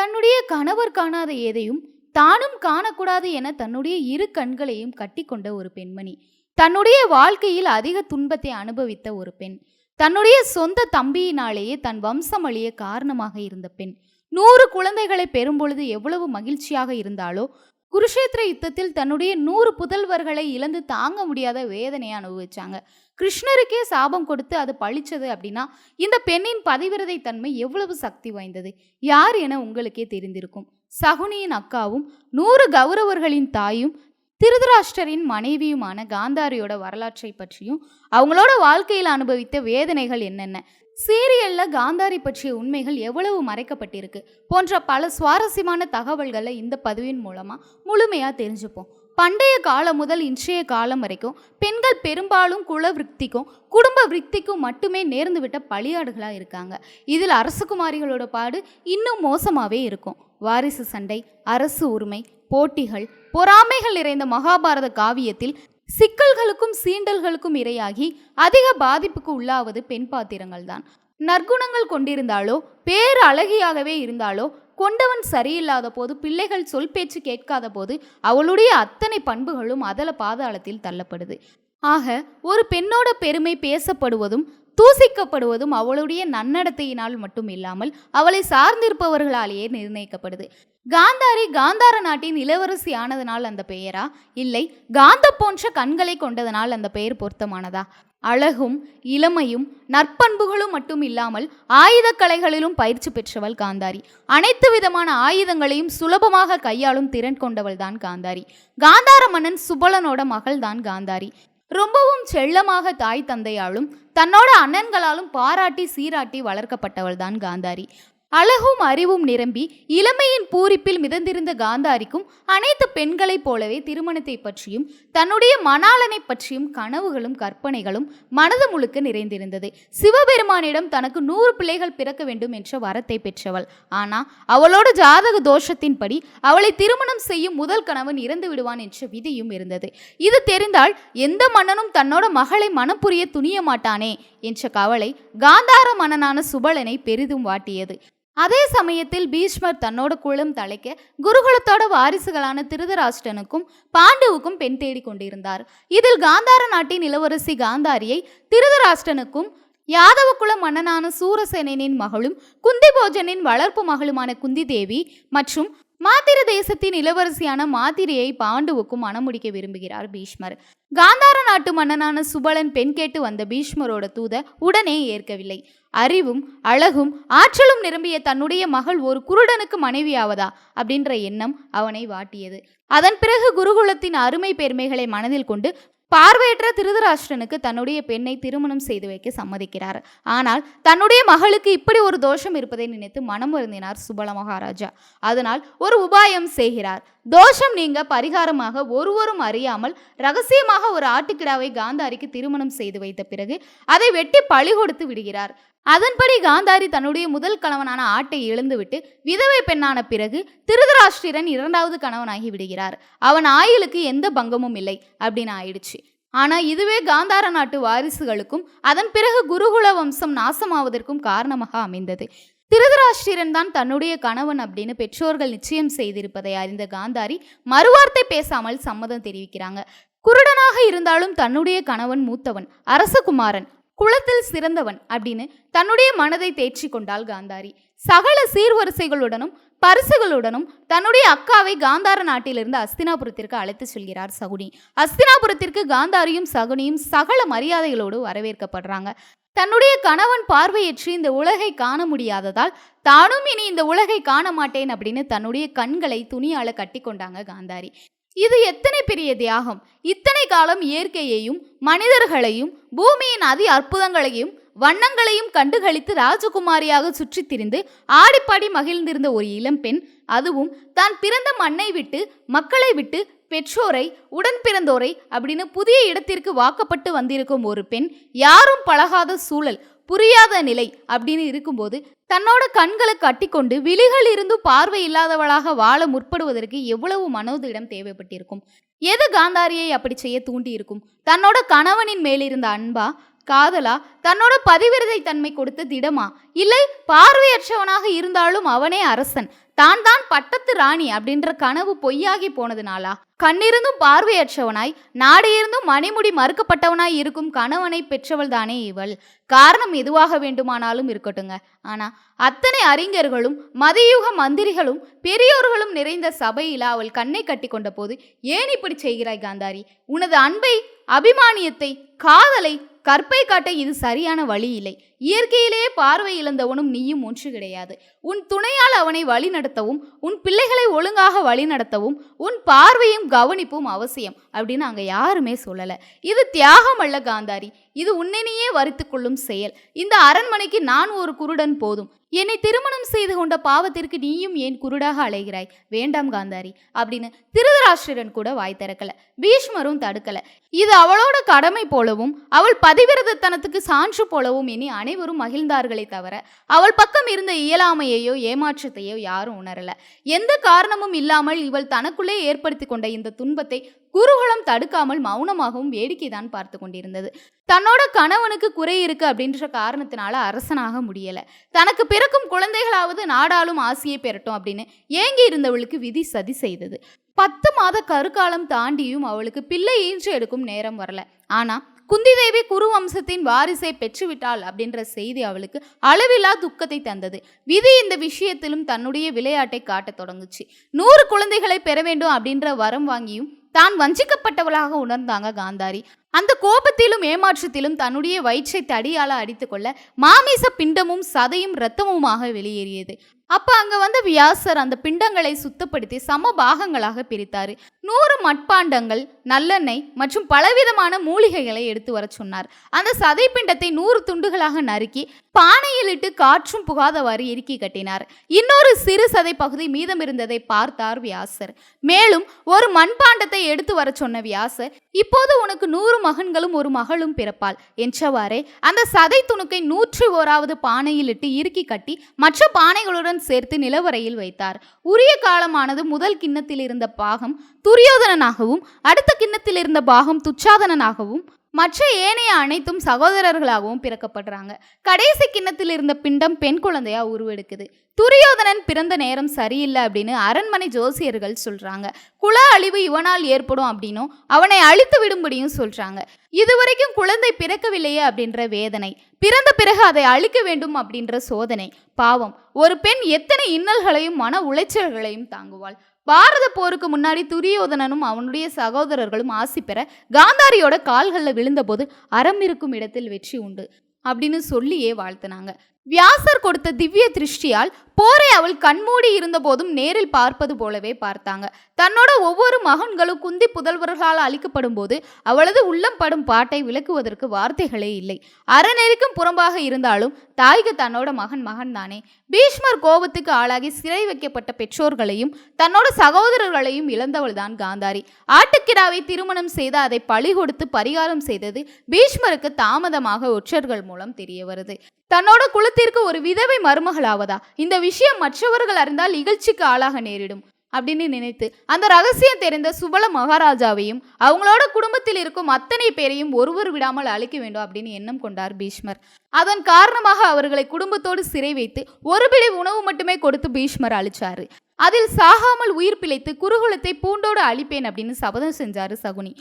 தன்னுடைய கணவர் காணாத எதையும் தானும் காணக்கூடாது என தன்னுடைய இரு கண்களையும் கட்டிக்கொண்ட ஒரு பெண்மணி. தன்னுடைய வாழ்க்கையில் அதிக துன்பத்தை அனுபவித்த ஒரு பெண். தன்னுடைய சொந்த தம்பியினாலேயே தன் வம்சம் அழிய காரணமாக இருந்த பெண். நூறு குழந்தைகளை பெறும்பொழுது எவ்வளவு மகிழ்ச்சியாக இருந்தாலோ குருஷேத்திர யுத்தத்தில் தன்னுடைய நூறு புதல்வர்களை இழந்து தாங்க முடியாத வேதனையை அனுபவிச்சாங்க. கிருஷ்ணருக்கே சாபம் கொடுத்து அது பழிச்சது அப்படின்னா இந்த பெண்ணின் பதிவிரதை தன்மை எவ்வளவு சக்தி வாய்ந்தது? யார் என உங்களுக்கே தெரிந்திருக்கும். சகுனியின் அக்காவும் நூறு கௌரவர்களின் தாயும் திருதராஷ்டரின் மனைவியுமான காந்தாரியோட வரலாற்றை பற்றியும் அவங்களோட வாழ்க்கையில் அனுபவித்த வேதனைகள் என்னென்ன சீரியல்ல காந்தாரி பற்றிய உண்மைகள் எவ்வளவு மறைக்கப்பட்டிருக்கு போன்ற பல சுவாரஸ்யமான தகவல்களை இந்த பதிவின் மூலமா முழுமையா தெரிஞ்சுப்போம். பண்டைய காலம் முதல் இன்றைய காலம் வரைக்கும் பெண்கள் பெரும்பாலும் குல விருத்திக்கும் குடும்ப விருத்திக்கும் மட்டுமே நேர்ந்து விட்ட பலியாடுகளாக இருக்காங்க. இதில் அரசகுமாரிகளோட பாடு இன்னும் மோசமாகவே இருக்கும். வாரிசு சண்டை அரசு உரிமை போட்டிகள் பொறாமைகள் நிறைந்த மகாபாரத காவியத்தில் சிக்கல்களுக்கும் சீண்டல்களுக்கும் இரையாகி அதிக பாதிப்புக்கு உள்ளாவது பெண் பாத்திரங்கள் தான் நற்குணங்கள் கொண்டிருந்தாலோ பேர் அழகியாகவே இருந்தாலோ கொண்டவன் சரியில்லாத போது பிள்ளைகள் சொல் பேச்சு கேட்காத போது அவளுடைய அத்தனை பண்புகளும் அதல பாதாளத்தில் தள்ளப்படுது. ஆக ஒரு பெண்ணோட பெருமை பேசப்படுவதும் தூசிக்கப்படுவதும் அவளுடைய நன்னடத்தையினால் மட்டும் இல்லாமல் அவளை சார்ந்திருப்பவர்களாலேயே நிர்ணயிக்கப்படுது. காந்தாரி காந்தார நாட்டின் இளவரசி ஆனதனால் அந்த பெயரா? இல்லை காந்த போன்ற கண்களை கொண்டதனால் அந்த பெயர் பொருத்தமானதா? அழகும் இளமையும் நற்பண்புகளும் மட்டும் இல்லாமல் ஆயுதக் கலைகளிலும் பயிற்சி பெற்றவள் காந்தாரி. அனைத்து விதமான ஆயுதங்களையும் சுலபமாக கையாளும் திறன் கொண்டவள் தான் காந்தாரி. காந்தார மன்னன் சுபலனோட மகள் தான் காந்தாரி. ரொம்பவும் செல்லமாக தாய் தந்தையாலும் தன்னோட அண்ணன்களாலும் பாராட்டி சீராட்டி வளர்க்கப்பட்டவள் தான் காந்தாரி. அழகும் அறிவும் நிரம்பி இளமையின் பூரிப்பில் மிதந்திருந்த காந்தாரிக்கும் அனைத்து பெண்களைப் போலவே திருமணத்தை பற்றியும் தன்னுடைய மணாளனை பற்றியும் கனவுகளும் கற்பனைகளும் மனது முழுக்க நிறைந்திருந்தது. சிவபெருமானிடம் தனக்கு நூறு பிள்ளைகள் பிறக்க வேண்டும் என்ற வரத்தை பெற்றவள். ஆனால் அவளோட ஜாதக தோஷத்தின்படி அவளை திருமணம் செய்யும் முதல் கணவன் இறந்து விடுவான் என்ற விதியும் இருந்தது. இது தெரிந்தால் எந்த மன்னனும் தன்னோட மகளை மனம் புரிய துணிய மாட்டானே என்ற கவலை காந்தார மன்னனான சுபலனை பெரிதும் வாட்டியது. அதே சமயத்தில் பீஷ்மர் தன்னோட குளம் தலைக்க குருகுலத்தோட வாரிசுகளான திருதராஷ்டனுக்கும் பாண்டுவுக்கும் பெண் தேடி கொண்டிருந்தார். இதில் காந்தார நாட்டின் இளவரசி காந்தாரியை திருதராஷ்டனுக்கும் யாதவ குல மன்னனான சூரசேனனின் மகளும் குந்தி போஜனின் வளர்ப்பு மகளுமான குந்தி தேவி மற்றும் மாத்திர தேசத்தின் இளவரசியான மாத்திரையை பாண்டுவுக்கும் மணமுடிக்க விரும்புகிறார் பீஷ்மர். காந்தார நாட்டு மன்னனான சுபலன் பெண் கேட்டு வந்த பீஷ்மரோட தூத உடனே ஏற்கவில்லை. அறிவும் அழகும் ஆற்றலும் நிரம்பிய தன்னுடைய மகள் ஒரு குருடனுக்கு மனைவியாவதா? அப்படின்ற எண்ணம் அவனை வாட்டியது. அதன் பிறகு குருகுலத்தின் அருமை பெருமைகளை மனதில் கொண்டு பார்வையற்ற திருதராஷ்டிரனுக்கு தன்னுடைய பெண்ணை திருமணம் செய்து வைக்க சம்மதிக்கிறார். ஆனால் தன்னுடைய மகளுக்கு இப்படி ஒரு தோஷம் இருப்பதை நினைத்து மனம் வருந்தினார் சுபல மகாராஜா. அதனால் ஒரு உபாயம் செய்கிறார். தோஷம் நீங்க பரிகாரமாக ஒருவரும் அறியாமல் ரகசியமாக ஒரு ஆட்டுக்கிடாவை காந்தாரிக்கு திருமணம் செய்து வைத்த பிறகு அதை வெட்டி பழி கொடுத்து விடுகிறார். அதன்படி காந்தாரி தன்னுடைய முதல் கணவனான ஆட்டை இழந்துவிட்டு விதவை பெண்ணான பிறகு திருதராஷ்டிரன் இரண்டாவது கணவனாகி விடுகிறார். அவன் ஆயுளுக்கு எந்த பங்கமும் இல்லை அப்படின்னு ஆயிடுச்சு. ஆனால் இதுவே காந்தார நாட்டு வாரிசுகளுக்கும் அதன் பிறகு குருகுல வம்சம் நாசமாவதற்கும் காரணமாக அமைந்தது. திருதராஷ்டிரன் தான் தன்னுடைய கணவன் அப்படின்னு பெற்றோர்கள் நிச்சயம் செய்திருப்பதை அறிந்த காந்தாரி மறுவார்த்தை பேசாமல் சம்மதம் தெரிவிக்கிறாங்க. குருடனாக இருந்தாலும் தன்னுடைய கணவன் மூத்தவன் அரசகுமாரன் குளத்தில் சிறந்தவன் அப்படின்னு தன்னுடைய மனதை தேற்றி கொண்டாள் காந்தாரி. சகல சீர்வரிசைகளுடனும் பரிசுகளுடனும் தன்னுடைய அக்காவை காந்தார நாட்டிலிருந்து அஸ்தினாபுரத்திற்கு அழைத்து செல்கிறார் சகுனி. அஸ்தினாபுரத்திற்கு காந்தாரியும் சகுனியும் சகல மரியாதைகளோடு வரவேற்கப்படுறாங்க. தன்னுடைய கணவன் பார்வையற்றி இந்த உலகை காண முடியாததால் தானும் இனி இந்த உலகை காண மாட்டேன் அப்படின்னு தன்னுடைய கண்களை துணியால கட்டி கொண்டாங்க காந்தாரி. இது எத்தனை பெரிய தியாகம்? இத்தனை காலம் இயற்கையையும் மனிதர்களையும் பூமியின் அதி அற்புதங்களையும் வண்ணங்களையும் கண்டுகளித்து ராஜகுமாரியாக சுற்றித் திரிந்து ஆடிப்பாடி மகிழ்ந்திருந்த ஒரு இளம்பெண் அதுவும் தான் பிறந்த மண்ணை விட்டு மக்களை விட்டு பெற்றோரை உடன் பிறந்தோரை அப்படின்னு புதிய இடத்திற்கு வாக்கப்பட்டு வந்திருக்கும் ஒரு பெண் யாரும் பழகாத சூழல் புரியாத நிலை அப்படின்னு இருக்கும்போது தன்னோட கண்களை கட்டிக்கொண்டு விழிகள் இருந்து பார்வை இல்லாதவளாக வாழ முற்படுவதற்கு எவ்வளவு மனோதிடம் தேவைப்பட்டிருக்கும்? எது காந்தாரியை அப்படி செய்ய தூண்டி இருக்கும் தன்னோட கணவனின் மேலிருந்த அன்பா காதலா தன்னோட பதிவிரதை தன்மை கொடுத்த திடமா? இல்லை பார்வையற்றவனாக இருந்தாலும் அவனே அரசன். தான் தான் பட்டத்து ராணி அப்படின்ற கனவு பொய்யாகி போனதுனாலா? கண்ணிருந்தும் பார்வையற்றவனாய் நாடு இருந்தும் மணிமுடி மறுக்கப்பட்டவனாய் இருக்கும் கணவனை பெற்றவள் தானே இவள். காரணம் எதுவாக வேண்டுமானாலும் இருக்கட்டுங்க. ஆனா அத்தனை அறிஞர்களும் மதியுக மந்திரிகளும் பெரியோர்களும் நிறைந்த சபையில் அவள் கண்ணை கட்டி கொண்ட போது ஏன் இப்படி செய்கிறாய் காந்தாரி? உனது அன்பை அபிமானியத்தை காதலை கற்பை காட்ட இது சரியான வழி இல்லை. இயற்கையிலேயே பார்வை இழந்தவனும் நீயும் ஒன்று கிடையாது. உன் துணையால் அவனை வழிநடத்தவும் உன் பிள்ளைகளை ஒழுங்காக வழிநடத்தவும் உன் பார்வையும் கவனிப்பும் அவசியம் அப்படின்னு அங்கே யாருமே சொல்லலை. இது தியாகம் அல்ல காந்தாரி. இது உன்னையே வரித்து கொள்ளும் செயல். இந்த அரண்மனைக்கு நான் ஒரு குருடன் போதும். என்னை திருமணம் செய்து கொண்ட பாவத்திற்கு நீயும் ஏன் குருடாக அலைகிறாய் வேண்டாம் காந்தாரி அப்படின்னு திருதராஷ்டிரன் கூட வாய் திறக்கல. பீஷ்மரும் தடுக்கல. இது அவளோட கடமை போலவும் அவள் பதிவிரதத்தனத்துக்கு சான்று போலவும் இனி அனைவரும் மகிழ்ந்தார்களே தவிர அவள் பக்கம் இருந்த இயலாமையையோ ஏமாற்றத்தையோ யாரும் உணரல. எந்த காரணமும் இல்லாமல் இவள் தனக்குள்ளே ஏற்படுத்தி கொண்ட இந்த துன்பத்தை குருகுலம் தடுக்காமல் மௌனமாகவும் வேடிக்கைதான் பார்த்து கொண்டிருந்தது. தன்னோட கணவனுக்கு குறை இருக்கு அப்படின்ற காரணத்தினால அரசனாக முடியல. தனக்கு பிறக்கும் குழந்தைகளாவது நாடாளும் ஆசையை பெறட்டும் அப்படின்னு ஏங்கி இருந்தவளுக்கு விதி சதி செய்தது. பத்து மாத கருக்காலம் தாண்டியும் அவளுக்கு பிள்ளை ஈன்று எடுக்கும் நேரம் வரல. ஆனா குந்திதேவி குரு வம்சத்தின் வாரிசை பெற்றுவிட்டாள் அப்படின்ற செய்தி அவளுக்கு அளவில்லா துக்கத்தை தந்தது. விதி இந்த விஷயத்திலும் தன்னுடைய விளையாட்டை காட்டத் தொடங்குச்சு. நூறு குழந்தைகளை பெற வேண்டும் அப்படின்ற வரம் வாங்கியும் தான் வஞ்சிக்கப்பட்டவளாக உணர்ந்தாங்க காந்தாரி. அந்த கோபத்திலும் ஏமாற்றத்திலும் தன்னுடைய வயிற்றை தடியால அடித்துக்கொள்ள மாமிச பிண்டமும் சதையும் இரத்தமுமாக வெளியேறியது. அப்போ அங்கே வந்த வியாசர் அந்த பிண்டங்களை சுத்தப்படுத்தி சம பாகங்களாக பிரித்தார். நூறு மட்பாண்டங்கள் நல்லெண்ணெய் மற்றும் பலவிதமான மூலிகைகளை எடுத்து வர சொன்னார். அந்த சதை பிண்டத்தை நூறு துண்டுகளாக நறுக்கி பானையில் இட்டு காற்றும் புகாதவாறு இறுக்கி கட்டினார். இன்னொரு சிறு சதை பகுதி மீதம் இருந்ததை பார்த்தார் வியாசர். மேலும் ஒரு மண்பாண்டத்தை எடுத்து வர சொன்ன வியாசர் இப்போது உனக்கு நூறு மகன்களும் ஒரு மகளும் பிறப்பாள். என்றவாறே அந்த சதை துணுக்கை நூற்றி ஓராவது பானையில் இட்டு இறுக்கி கட்டி மற்ற பானைகளுடன் சேர்த்து நிலவரையில் வைத்தார். உரிய காலமானது முதல் கிண்ணத்தில் இருந்த பாகம் துரியோதனனாகவும் அடுத்த கிண்ணத்தில் இருந்த பாகம் துச்சாதனனாகவும் மற்ற ஏனைய அனைத்தும் சகோதரர்களாகவும் பிறக்கப்படுறாங்க. கடைசி கிண்ணத்தில் இருந்த பிண்டம் பெண் குழந்தையா உருவெடுக்குது. துரியோதனன் பிறந்த நேரம் சரியில்லை அப்படின்னு அரண்மனை ஜோசியர்கள் சொல்றாங்க. குல அழிவு இவனால் ஏற்படும் அப்படின்னும் அவனை அழித்து விடும்படியும் சொல்றாங்க. இதுவரைக்கும் குழந்தை பிறக்கவில்லையே அப்படின்ற வேதனை பிறந்த பிறகு அதை அழிக்க வேண்டும் அப்படின்ற சோதனை பாவம். ஒரு பெண் எத்தனை இன்னல்களையும் மன உளைச்சல்களையும் தாங்குவாள். பாரத போருக்கு முன்னாடி துரியோதனனும் அவனுடைய சகோதரர்களும் ஆசி பெற காந்தாரியோட கால்களில் விழுந்தபோது அறம் இருக்கும் இடத்தில் வெற்றி உண்டு. அப்படின்னு சொல்லியே வாழ்த்தினாங்க. வியாசர் கொடுத்த திவ்ய திருஷ்டியால் போரை அவள் கண்மூடி இருந்த போதும் நேரில் பார்ப்பது போலவே பார்த்தாங்க. தன்னோட ஒவ்வொரு மகன்களும் குந்தி புதல்வர்களால் அழிக்கப்படும் போது அவளது உள்ளம் படும் பாட்டை விளக்குவதற்கு வார்த்தைகளே இல்லை. அறநெறிக்கும் புறம்பாக இருந்தாலும் தாய்க்கு தன்னோட மகன் மகன் தானே பீஷ்மர் கோபத்துக்கு ஆளாகி சிறை வைக்கப்பட்ட பெற்றோர்களையும் தன்னோட சகோதரர்களையும் இழந்தவள் தான் காந்தாரி. ஆட்டுக்கிடாவை திருமணம் செய்து அதை பழி கொடுத்து பரிகாரம் செய்தது பீஷ்மருக்கு தாமதமாக ஒற்றர்கள் மூலம் தெரிய வருது. தன்னோட குலத்திற்கு ஒரு விதவை மருமகளாவதா? இந்த விஷயம் மற்றவர்கள் அறிந்தால் இகழ்ச்சிக்கு ஆளாக நேரிடும் அப்படின்னு நினைத்து அந்த ரகசியம் தெரிந்த சுபல மகாராஜாவையும் அவங்களோட குடும்பத்தில் இருக்கும் அத்தனை பேரையும் ஒருவர் விடாமல் அழிக்க வேண்டும் அப்படின்னு எண்ணம் கொண்டார் பீஷ்மர். அதன் காரணமாக அவர்களை குடும்பத்தோடு சிறை வைத்து ஒரு பிடி உணவு மட்டுமே கொடுத்து பீஷ்மர் அழிச்சாரு. அதில் சாகாமல் உயிர் பிழைத்து குருகுலத்தை பூண்டோடு அழிப்பேன் அப்படின்னு சபதம் செஞ்சாரு சகுனி.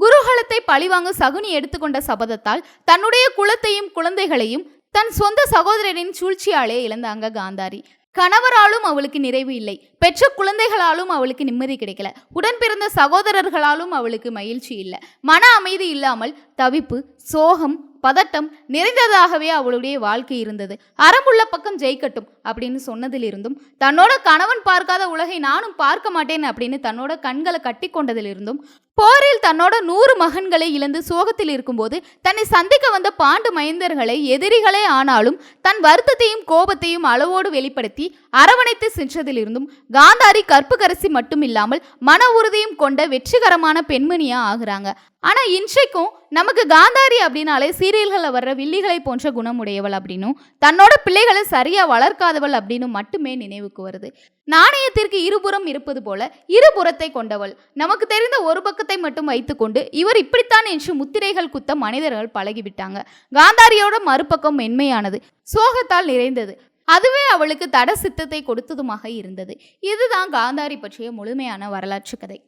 குருகுலத்தை பழிவாங்க சகுனி எடுத்துக்கொண்ட சபதத்தால் தன்னுடைய குலத்தையும் குழந்தைகளையும் தன் சொந்த சகோதரனின் சூழ்ச்சியாலே இழந்தாங்க காந்தாரி. கணவராலும் அவளுக்கு நிறைவு இல்லை. பெற்ற குழந்தைகளாலும் அவளுக்கு நிம்மதி கிடைக்கல. உடன் பிறந்த சகோதரர்களாலும் அவளுக்கு மகிழ்ச்சி இல்லை. மன அமைதி இல்லாமல் தவிப்பு சோகம் பதட்டம் நிறைந்ததாகவே அவளுடைய வாழ்க்கை இருந்தது. அறமுள்ள பக்கம் ஜெயிக்கட்டும் அப்படின்னு சொன்னதிலிருந்தும் தன்னோட கணவன் பார்க்காத உலகை நானும் பார்க்க மாட்டேன் அப்படின்னு தன்னோட கண்களை கட்டி கொண்டதிலிருந்தும் போரில் தன்னோட நூறு மகன்களை இழந்து சோகத்தில் இருக்கும்போது தன்னை சந்திக்க வந்த பாண்டு மைந்தர்களை எதிரிகளே ஆனாலும் தன் வருத்தத்தையும் கோபத்தையும் அளவோடு வெளிப்படுத்தி அரவணைத்து சென்றதிலிருந்தும் காந்தாரி கற்புக்கரசி மட்டும் இல்லாமல் மன உறுதியும் கொண்ட வெற்றிகரமான பெண்மணியா ஆகுறாங்க. ஆனால் இன்றைக்கும் நமக்கு காந்தாரி அப்படின்னாலே சீரியல்களில் வர்ற வில்லிகளை போன்ற குணமுடையவள் அப்படின்னும் தன்னோட பிள்ளைகளை சரியாக வளர்க்காதவள் அப்படின்னு மட்டுமே நினைவுக்கு வருது. நாணயத்திற்கு இருபுறம் இருப்பது போல இருபுறத்தை கொண்டவள். நமக்கு தெரிந்த ஒரு பக்கத்தை மட்டும் வைத்துக்கொண்டு இவர் இப்படித்தான் என்று முத்திரைகள் குத்த மனிதர்கள் பழகிவிட்டாங்க. காந்தாரியோட மறுபக்கம் மென்மையானது சோகத்தால் நிறைந்தது. அதுவே அவளுக்கு தட சித்தத்தை கொடுத்ததுமாக இருந்தது. இதுதான் காந்தாரி பற்றிய முழுமையான வரலாற்று கதை.